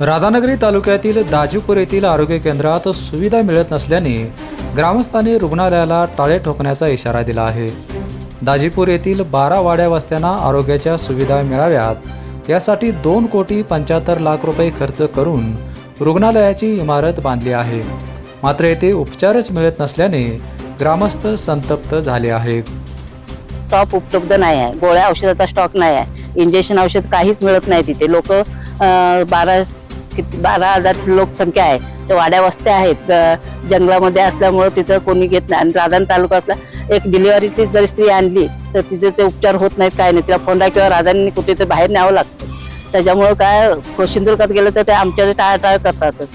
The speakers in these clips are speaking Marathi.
राधानगरी तालुक्यातील दाजीपूर येथील आरोग्य केंद्रात सुविधा मिळत नसल्याने ग्रामस्थांनी रुग्णालयाला टाळे ठोकण्याचा इशारा दिला आहे. दाजीपूर येथील बारा वाड्या वस्त्यांना आरोग्याच्या सुविधा मिळाव्यात. यासाठी दोन कोटी पंच्याहत्तर लाख रुपये खर्च करून रुग्णालयाची इमारत बांधली आहे. मात्र येथे उपचारच मिळत नसल्याने ग्रामस्थ संतप्त झाले आहेत. स्टॉक उपलब्ध नाही आहे. गोळ्या औषधाचा स्टॉक नाही आहे. इंजेक्शन औषध काहीच मिळत नाही तिथे. लोक बारा किती बारा हजार लोकसंख्या आहे. त्या वाड्या वस्त्या आहेत. जंगलामध्ये असल्यामुळं तिथं कोणी घेत नाही. आणि तालुका असला एक डिलिव्हरीची जर स्त्री आणली तर तिचे ते उपचार होत नाहीत काय नाही. तिला फोंडा किंवा राजांनी कुठे ते बाहेर न्यावं लागतं. त्याच्यामुळं काय सिंधुदुर्गात गेलं तर ते आमच्याकडे टाळाटाळ करतातच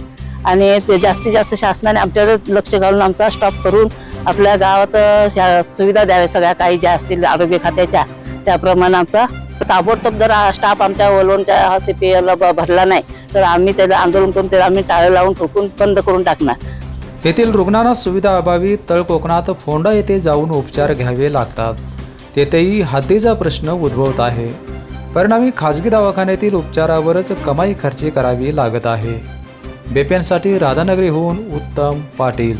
आणि ते जास्तीत जास्त शासनाने आमच्याकडे लक्ष घालून आमचा स्टॉप करून आपल्या गावात सुविधा द्याव्या सगळ्या काही ज्या असतील आरोग्य खात्याच्या. त्याप्रमाणे आमचा ताबडतोब जर स्टाफ आमच्या वलवणच्या सी पी भरला नाही तर आम्ही त्याला आंदोलन करून त्याला आम्ही टाळे लावून ठोकून बंद करून टाकणार. तेथील रुग्णांना सुविधा अभावी तळ कोकणात फोंडा येथे जाऊन उपचार घ्यावे लागतात. तेथेही हद्दीचा प्रश्न उद्भवत आहे. परिणामी खाजगी दवाखान्यातील उपचारावरच कमाई खर्ची करावी लागत आहे. बेप्यांसाठी राधानगरीहून उत्तम पाटील.